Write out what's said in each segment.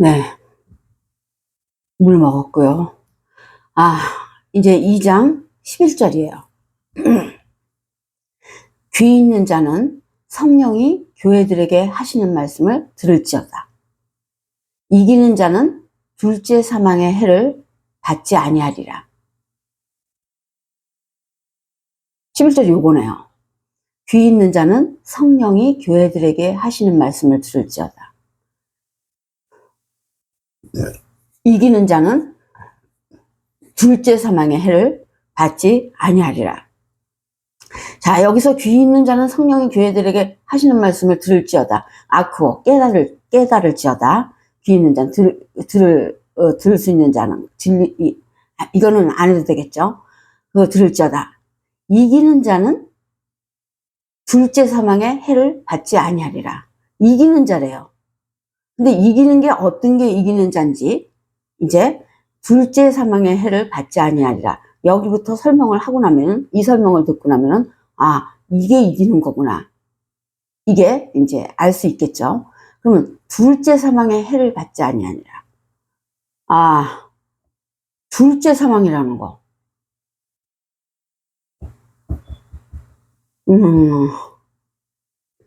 네. 물 먹었고요. 아, 이제 2장 11절이에요. 귀 있는 자는 성령이 교회들에게 하시는 말씀을 들을지어다. 이기는 자는 둘째 사망의 해를 받지 아니하리라. 11절이 요거네요. 귀 있는 자는 성령이 교회들에게 하시는 말씀을 들을지어다. 이기는 자는 둘째 사망의 해를 받지 아니하리라. 자, 여기서 귀 있는 자는 성령이 교회들에게 하시는 말씀을 들을지어다. 아크오, 깨달을, 깨달을지어다. 귀 있는 자는 들, 들을, 어, 들을 수 있는 자는, 진리, 이, 아, 이거는 안 해도 되겠죠? 그거 들을지어다. 이기는 자는 둘째 사망의 해를 받지 아니하리라. 이기는 자래요. 근데 이기는 게 어떤 게 이기는 자인지, 이제, 둘째 사망의 해를 받지 아니하리라. 여기부터 설명을 하고 나면은, 이 설명을 듣고 나면은, 아, 이게 이기는 거구나. 이게 이제 알 수 있겠죠. 그러면 둘째 사망의 해를 받지 아니하니라. 아, 둘째 사망이라는 거. 음,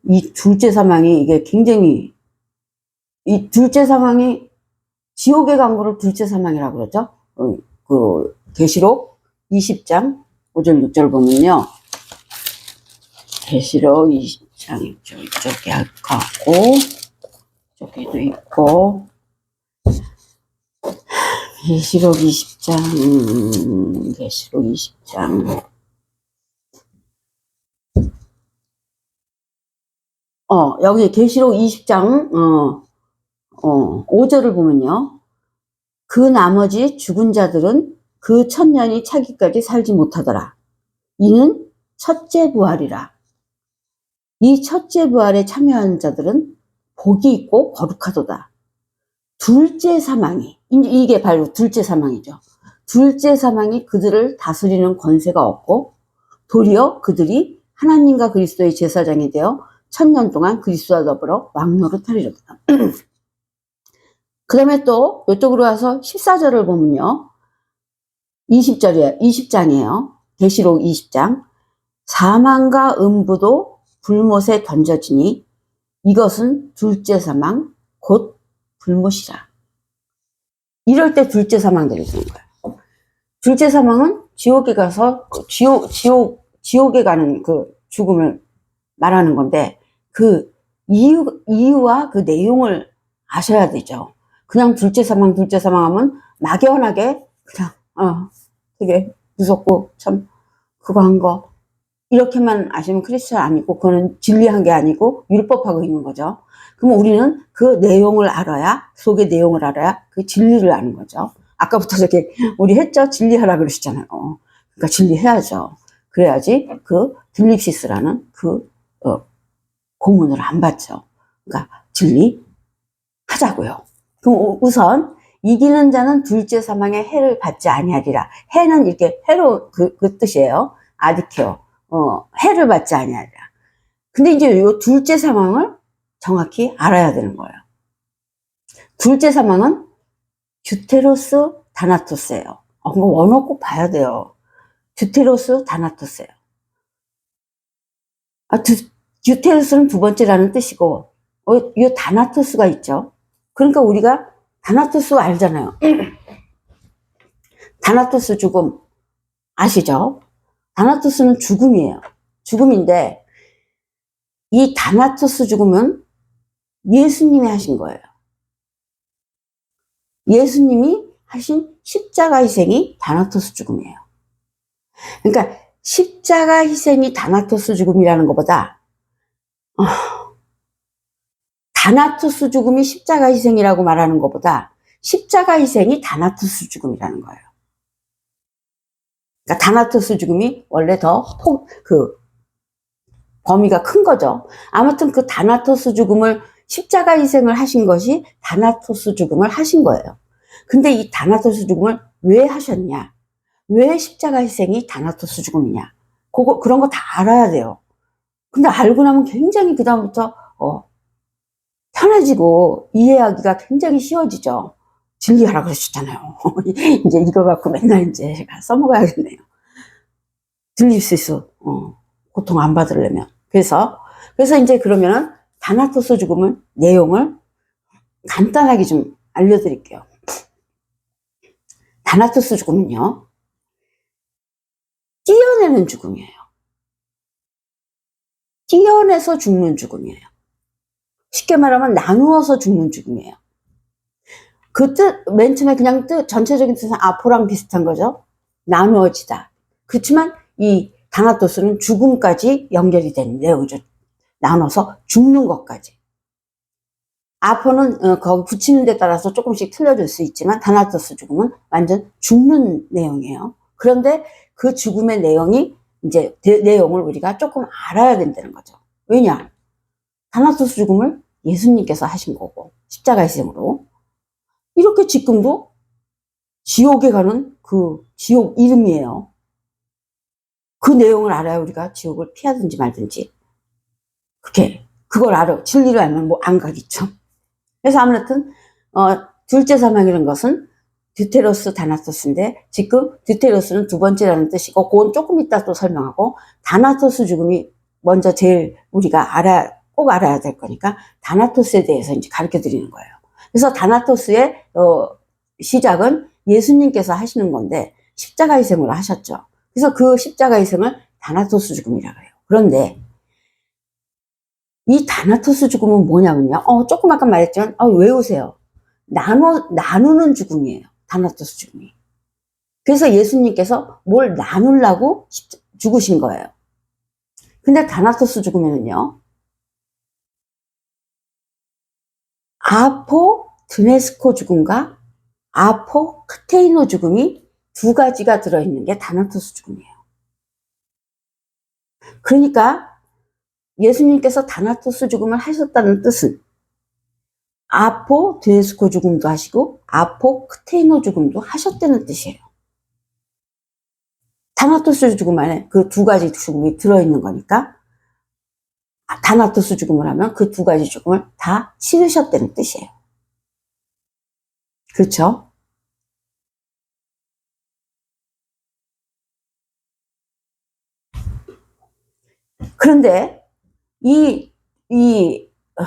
이 둘째 사망이 이게 굉장히, 이 둘째 사망이 지옥에 간 거를 둘째 사망이라고 그러죠. 어, 그, 계시록 20장 5절 6절 보면요. 계시록 20장 있죠. 이쪽에 가고, 저기도 있고, 계시록 20장, 음, 계시록 20장. 어, 여기 계시록 20장, 어, 어, 5절을 보면요. 그 나머지 죽은 자들은 그 천년이 차기까지 살지 못하더라. 이는 첫째 부활이라. 이 첫째 부활에 참여한 자들은 복이 있고 거룩하도다. 둘째 사망이, 이게 바로 둘째 사망이죠. 둘째 사망이 그들을 다스리는 권세가 없고 도리어 그들이 하나님과 그리스도의 제사장이 되어 천년 동안 그리스도와 더불어 왕노릇 하리로다. 그 다음에 또 이쪽으로 와서 14절을 보면요. 20절이에요. 20장이에요. 계시록 20장. 사망과 음부도 불못에 던져지니 이것은 둘째 사망 곧 불못이라. 이럴 때 둘째 사망들이 있는 거예요. 둘째 사망은 지옥에 가서 그 지옥 지옥 지옥에 가는 그 죽음을 말하는 건데 그 이유 이유와 그 내용을 아셔야 되죠. 그냥 둘째 사망 둘째 사망하면 막연하게 그냥 어 되게 무섭고 참 그거 한 거 이렇게만 아시면 크리스천 아니고 그거는 진리한 게 아니고 율법하고 있는 거죠. 그럼 우리는 그 내용을 알아야 속의 내용을 알아야 그 진리를 아는 거죠. 아까부터 저기 우리 했죠 진리하라 그러시잖아요. 그러니까 진리해야죠. 그래야지 그 딜립시스라는 그 어, 고문을 안 받죠. 그러니까 진리 하자고요. 우선 이기는 자는 둘째 사망의 해를 받지 아니하리라. 해는 이렇게 해로 그, 그 뜻이에요. 아디케오. 어, 해를 받지 아니하리라. 근데 이제 요 둘째 사망을 정확히 알아야 되는 거예요. 둘째 사망은 주테로스 다나토스예요. 어, 그거 원어 꼭 봐야 돼요. 주테로스 다나토스예요. 아, 두, 주테로스는 두 번째라는 뜻이고, 어, 이 다나토스가 있죠. 그러니까 우리가 다나토스 알잖아요. 다나토스 죽음 아시죠? 다나토스는 죽음이에요. 죽음인데 이 다나토스 죽음은 예수님이 하신 거예요. 예수님이 하신 십자가 희생이 다나토스 죽음이에요. 그러니까 십자가 희생이 다나토스 죽음이라는 것보다 어, 다나토스 죽음이 십자가 희생이라고 말하는 것보다 십자가 희생이 다나토스 죽음이라는 거예요. 그러니까 다나토스 죽음이 원래 더 폭, 그, 범위가 큰 거죠. 아무튼 그 다나토스 죽음을 십자가 희생을 하신 것이 다나토스 죽음을 하신 거예요. 근데 이 다나토스 죽음을 왜 하셨냐? 왜 십자가 희생이 다나토스 죽음이냐? 그거, 그런 거 다 알아야 돼요. 근데 알고 나면 굉장히 그다음부터, 어, 편해지고 이해하기가 굉장히 쉬워지죠. 진리하라 그러셨잖아요. 이제 이거 갖고 맨날 이제 제가 써먹어야겠네요. 들릴 수 있어. 어, 고통 안 받으려면. 그래서, 그래서 이제 그러면은 다나토스 죽음을, 내용을 간단하게 좀 알려드릴게요. 다나토스 죽음은요, 띄어내는 죽음이에요. 띄어내서 죽는 죽음이에요. 쉽게 말하면 나누어서 죽는 죽음이에요. 그 뜻, 맨 처음에 그냥 뜻, 전체적인 뜻은 아포랑 비슷한 거죠. 나누어지다. 그렇지만 이 다나토스는 죽음까지 연결이 된 내용이죠. 나눠서 죽는 것까지. 아포는 어, 거기 붙이는 데 따라서 조금씩 틀려질 수 있지만 다나토스 죽음은 완전 죽는 내용이에요. 그런데 그 죽음의 내용이 이제 대- 내용을 우리가 조금 알아야 된다는 거죠. 왜냐? 다나토스 죽음을 예수님께서 하신 거고 십자가 희생으로 이렇게 지금도 지옥에 가는 그 지옥 이름이에요. 그 내용을 알아야 우리가 지옥을 피하든지 말든지 그렇게 그걸 알아 진리를 알면 뭐 안 가겠죠. 그래서 아무튼 어, 둘째 사망이라는 것은 듀테로스 다나토스인데 지금 듀테로스는 두 번째라는 뜻이고 그건 조금 이따 또 설명하고 다나토스 죽음이 먼저 제일 우리가 알아 꼭 알아야 될 거니까 다나토스에 대해서 이제 가르쳐 드리는 거예요. 그래서 다나토스의 어, 시작은 예수님께서 하시는 건데 십자가 희생으로 하셨죠. 그래서 그 십자가 희생을 다나토스 죽음이라고 해요. 그런데 이 다나토스 죽음은 뭐냐면요. 어, 조금 아까 말했지만 어, 외우세요. 나눠 나누는 죽음이에요. 다나토스 죽음이. 그래서 예수님께서 뭘 나누려고 십- 죽으신 거예요. 근데 다나토스 죽으면은요. 아포 드네스코 죽음과 아포 크테이노 죽음이 두 가지가 들어있는 게 다나토스 죽음이에요. 그러니까 예수님께서 다나토스 죽음을 하셨다는 뜻은 아포 드네스코 죽음도 하시고 아포 크테이노 죽음도 하셨다는 뜻이에요. 다나토스 죽음 안에 그 두 가지 죽음이 들어있는 거니까 아, 다나토스 죽음을 하면 그 두 가지 죽음을 다 치르셨다는 뜻이에요. 그렇죠? 그런데 이, 이, 어,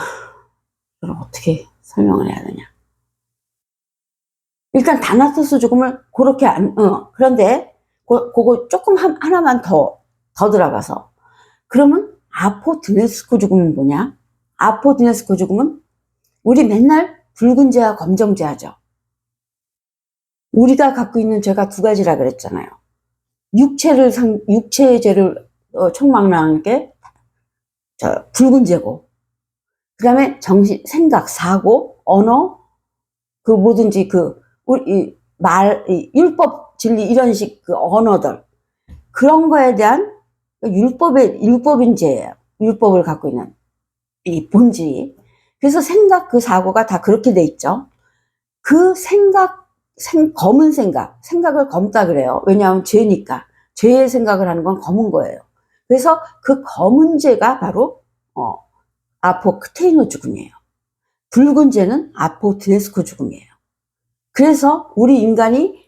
어떻게 설명을 해야 되냐. 일단 다나토스 죽음을 그렇게 안, 어, 그런데 그, 그거 조금 한, 하나만 더, 더 들어가서 그러면 아포드네스코 죽음은 뭐냐? 아포드네스코 죽음은 우리 맨날 붉은 죄와 검정 죄 하죠. 우리가 갖고 있는 죄가 두 가지라 그랬잖아요. 육체를 상, 육체의 죄를 어, 총망라한 게 저, 붉은 죄고, 그 다음에 정신, 생각, 사고, 언어, 그 뭐든지 그, 이 말, 이 율법, 진리, 이런 식 그 언어들. 그런 거에 대한 율법의, 율법인 죄예요. 율법을 갖고 있는 이 본질이. 그래서 생각, 그 사고가 다 그렇게 돼 있죠. 그 생각, 생, 검은 생각, 생각을 검다 그래요. 왜냐하면 죄니까. 죄의 생각을 하는 건 검은 거예요. 그래서 그 검은 죄가 바로 어, 아포크테이노 죽음이에요. 붉은 죄는 아포드네스코 죽음이에요. 그래서 우리 인간이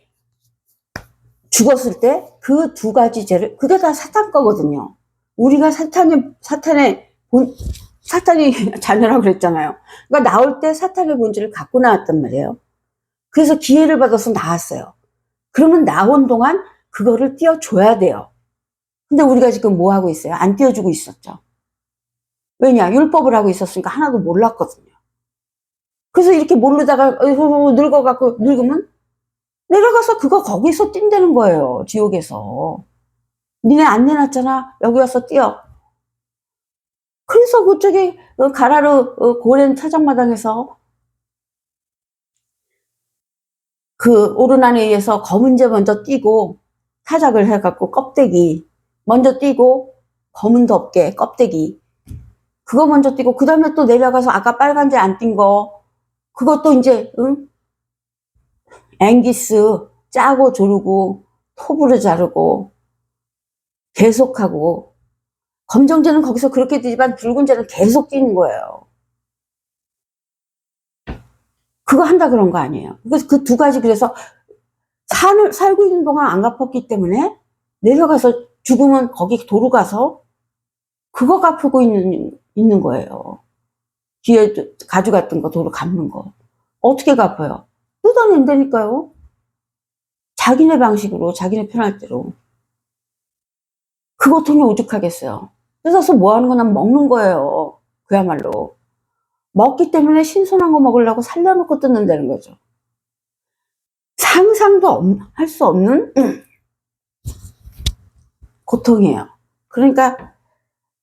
죽었을 때 그 두 가지 죄를 그게 다 사탄 거거든요. 우리가 사탄의 사탄의 본 사탄이 자녀라고 그랬잖아요. 그러니까 나올 때 사탄의 본질을 갖고 나왔단 말이에요. 그래서 기회를 받아서 나왔어요. 그러면 나온 동안 그거를 띄워줘야 돼요. 근데 우리가 지금 뭐 하고 있어요? 안 띄워주고 있었죠. 왜냐? 율법을 하고 있었으니까 하나도 몰랐거든요. 그래서 이렇게 모르다가 어이구, 늙어갖고 늙으면 내려가서 그거 거기서 뛴다는 거예요. 지옥에서. 니네 안 내놨잖아. 여기 와서 뛰어. 그래서 그쪽에 어, 가라르 어, 고랜 타작마당에서 그 오르난에 의해서 검은제 먼저 뛰고 타작을 해갖고 껍데기 먼저 뛰고 검은 덮개 껍데기 그거 먼저 뛰고 그 다음에 또 내려가서 아까 빨간제 안띈거 그것도 이제 응? 앵기스 짜고 조르고 톱으로 자르고 계속하고 검정제는 거기서 그렇게 뛰지만 붉은제는 계속 뛰는 거예요. 그거 한다 그런 거 아니에요. 그래서 그 두 가지 그래서 산, 살고 있는 동안 안 갚았기 때문에 내려가서 죽으면 거기 도로 가서 그거 갚고 있는, 있는 거예요. 뒤에 가져갔던 거 도로 갚는 거. 어떻게 갚아요? 뜯어낸다니까요. 자기네 방식으로, 자기네 편할 대로. 그 고통이 오죽하겠어요. 뜯어서 뭐 하는 거나 먹는 거예요. 그야말로. 먹기 때문에 신선한 거 먹으려고 살려놓고 뜯는다는 거죠. 상상도 할 수 없는 음, 고통이에요. 그러니까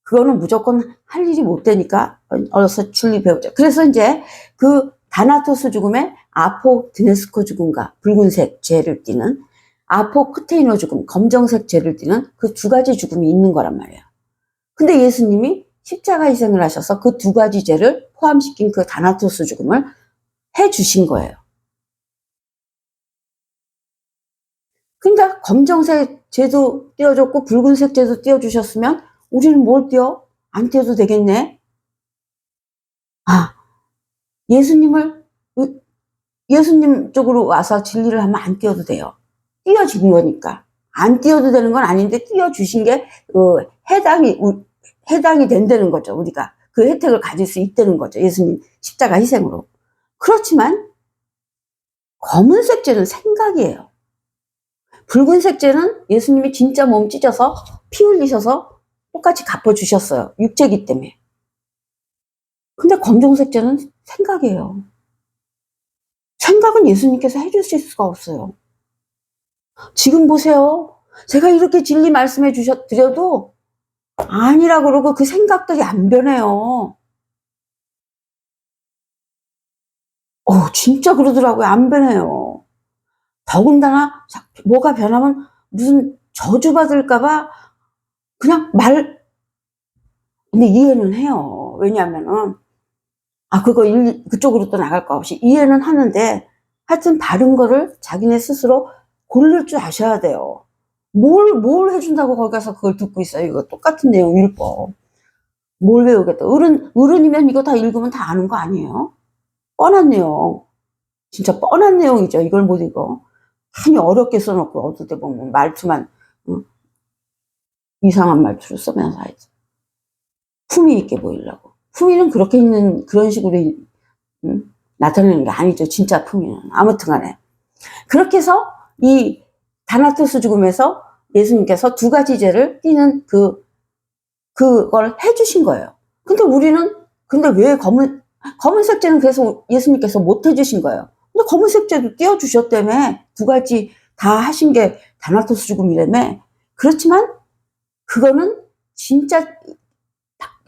그거는 무조건 할 일이 못 되니까 어서 줄리 배우자. 그래서 이제 그 다나토스 죽음에 아포 드네스코 죽음과 붉은색 죄를 띠는 아포 크테이노 죽음, 검정색 죄를 띠는 그 두 가지 죽음이 있는 거란 말이에요. 근데 예수님이 십자가 희생을 하셔서 그 두 가지 죄를 포함시킨 그 다나토스 죽음을 해 주신 거예요. 그러니까 검정색 죄도 띄워줬고 붉은색 죄도 띄워주셨으면 우리는 뭘 띄워? 안 띄워도 되겠네. 아, 예수님을 예수님 쪽으로 와서 진리를 하면 안 띄워도 돼요. 띄워진 거니까. 안 띄워도 되는 건 아닌데 띄워주신 게 그, 해당이 우- 해당이 된다는 거죠. 우리가 그 혜택을 가질 수 있다는 거죠. 예수님 십자가 희생으로. 그렇지만 검은색 죄는 생각이에요. 붉은색 죄는 예수님이 진짜 몸 찢어서 피 흘리셔서 똑같이 갚아주셨어요. 육체기 때문에. 근데 검정색 죄는 생각이에요. 생각은 예수님께서 해주실 수가 없어요. 지금 보세요. 제가 이렇게 진리 말씀해 주셨, 드려도 아니라 그러고 그 생각들이 안 변해요. 어, 진짜 그러더라고요. 안 변해요. 더군다나 자- 뭐가 변하면 무슨 저주받을까봐 그냥 말, 근데 이해는 해요. 왜냐면은, 아, 그거 일, 그쪽으로 또 나갈 거 없이 이해는 하는데, 하여튼 바른 거를 자기네 스스로 고를 줄 아셔야 돼요. 뭘, 뭘 해준다고 거기 가서 그걸 듣고 있어요. 이거 똑같은 내용 율법. 뭘 외우겠다. 어른, 어른이면 이거 다 읽으면 다 아는 거 아니에요? 뻔한 내용. 진짜 뻔한 내용이죠. 이걸 못 읽어. 많이 어렵게 써놓고, 어떨 때 보면 말투만, 응? 이상한 말투를 쓰면서 하지. 품위 있게 보이려고. 품위는 그렇게 있는, 그런 식으로, 응? 나타내는 게 아니죠. 진짜 품위는. 아무튼 간에. 그렇게 해서 이 다나토스 죽음에서 예수님께서 두 가지 죄를 띠는 그, 그걸 해주신 거예요. 근데 우리는, 근데 왜 검은, 검은색 죄는 그래서 예수님께서 못 해주신 거예요. 근데 검은색 죄도 띄워주셨다며. 두 가지 다 하신 게 다나토스 죽음이라며. 그렇지만, 그거는 진짜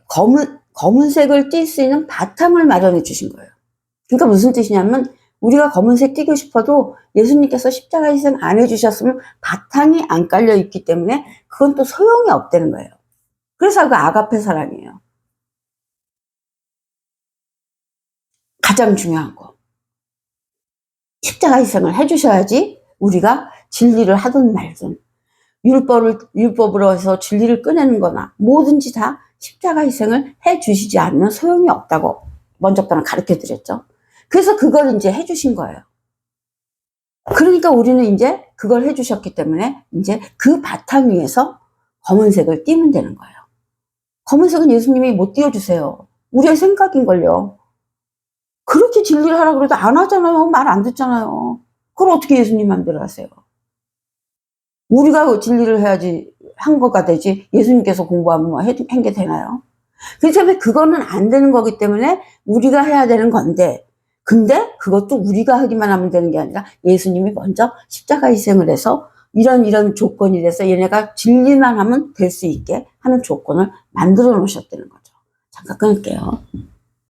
검은, 검은색을 띌 수 있는 바탕을 마련해 주신 거예요. 그러니까 무슨 뜻이냐면, 우리가 검은색 띄고 싶어도 예수님께서 십자가 희생 안 해주셨으면 바탕이 안 깔려 있기 때문에 그건 또 소용이 없다는 거예요. 그래서 그 아가페 사랑이에요. 가장 중요한 거. 십자가 희생을 해주셔야지 우리가 진리를 하든 말든 율법을, 율법으로 해서 진리를 꺼내는 거나 뭐든지 다 십자가 희생을 해 주시지 않으면 소용이 없다고 먼저부터 가르쳐 드렸죠. 그래서 그걸 이제 해 주신 거예요. 그러니까 우리는 이제 그걸 해 주셨기 때문에 이제 그 바탕 위에서 검은색을 띄면 되는 거예요. 검은색은 예수님이 못 띄워주세요. 우리의 생각인걸요. 그렇게 진리를 하라 그래도 안 하잖아요. 말 안 듣잖아요. 그걸 어떻게 예수님 마음대로 하세요? 우리가 진리를 해야지 한 거가 되지 예수님께서 공부하면 뭐한게 되나요? 그렇기 때문에 그거는 안 되는 거기 때문에 우리가 해야 되는 건데 근데 그것도 우리가 하기만 하면 되는 게 아니라 예수님이 먼저 십자가 희생을 해서 이런 이런 조건이 돼서 얘네가 진리만 하면 될 수 있게 하는 조건을 만들어 놓으셨다는 거죠. 잠깐 끊을게요.